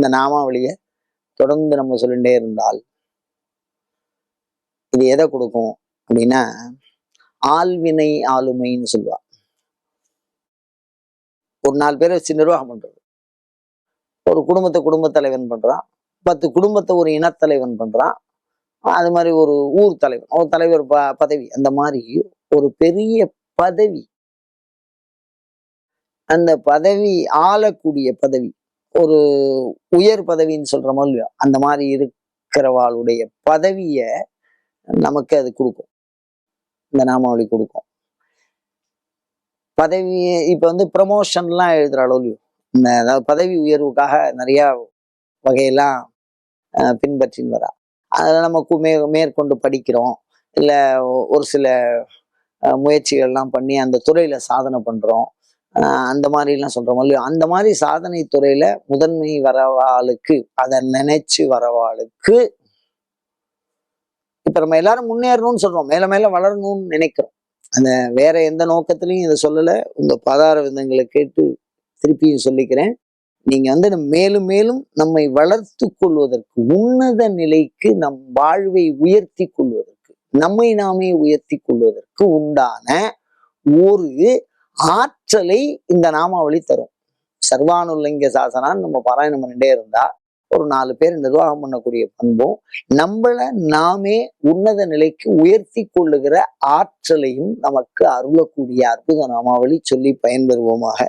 இந்த நாமாவளியை தொடர்ந்து நம்ம சொல்லிட்டே இருந்தால் இது எதை கொடுக்கும் அப்படின்னா ஆள்வினை ஆளுமைன்னு சொல்லுவா. ஒரு நாலு பேரை வச்சு நிர்வாகம் பண்றது. ஒரு குடும்பத்தை குடும்பத் தலைவன் பண்றான் பத்து குடும்பத்தை ஒரு இனத்தலைவன் பண்றான் அது மாதிரி ஒரு ஊர் தலைவன் ஒரு தலைவர் ப பதவி அந்த மாதிரி ஒரு பெரிய பதவி. அந்த பதவி ஆளக்கூடிய பதவி ஒரு உயர் பதவின்னு சொல்கிறோமோ இல்லையோ அந்த மாதிரி இருக்கிறவாளுடைய பதவிய நமக்கு அது கொடுக்கும். இந்த நாமாவளி கொடுக்கும். பதவி இப்போ வந்து ப்ரமோஷன்லாம் எழுதுறாளோ இல்லையோ இந்த அதாவது பதவி உயர்வுக்காக நிறைய வகையெல்லாம் அஹ், பின்பற்றின்னு வரா. அதில் நம்ம மே மேற்கொண்டு படிக்கிறோம். இல்லை ஒரு சில முயற்சிகள்லாம் பண்ணி அந்த துறையில சாதனை பண்றோம். அந்த மாதிரிலாம் சொல்றோம். இல்லையோ அந்த மாதிரி சாதனை துறையில முதன்மை வரவாளுக்கு அதை நினைச்சு வரவாளுக்கு இப்ப நம்ம எல்லாரும் முன்னேறணும்னு சொல்றோம். மேல மேல வளரணும்னு நினைக்கிறோம். அந்த வேற எந்த நோக்கத்திலையும் இதை சொல்லல. உங்க பாதார விதங்களை கேட்டு திருப்பியும் சொல்லிக்கிறேன். நீங்க வந்து மேலும் மேலும் நம்மை வளர்த்து கொள்வதற்கு உன்னத நிலைக்கு நம் வாழ்வை உயர்த்தி கொள்வதற்கு நம்மை நாமே உயர்த்தி கொள்வதற்கு உண்டான ஒரு ஆற்றலை இந்த நாமாவளி தரும். சர்வானுலிங்க சாசனான்னு நம்ம பாராயணம் பண்ணிட்டே இருந்தா ஒரு நாலு பேர் நிர்வாகம் பண்ணக்கூடிய பண்பும் நம்மள நாமே உன்னத நிலைக்கு உயர்த்தி கொள்ளுகிற ஆற்றலையும் நமக்கு அருளக்கூடிய அற்புத நாமாவளி சொல்லி பயன்பெறுவோமாக.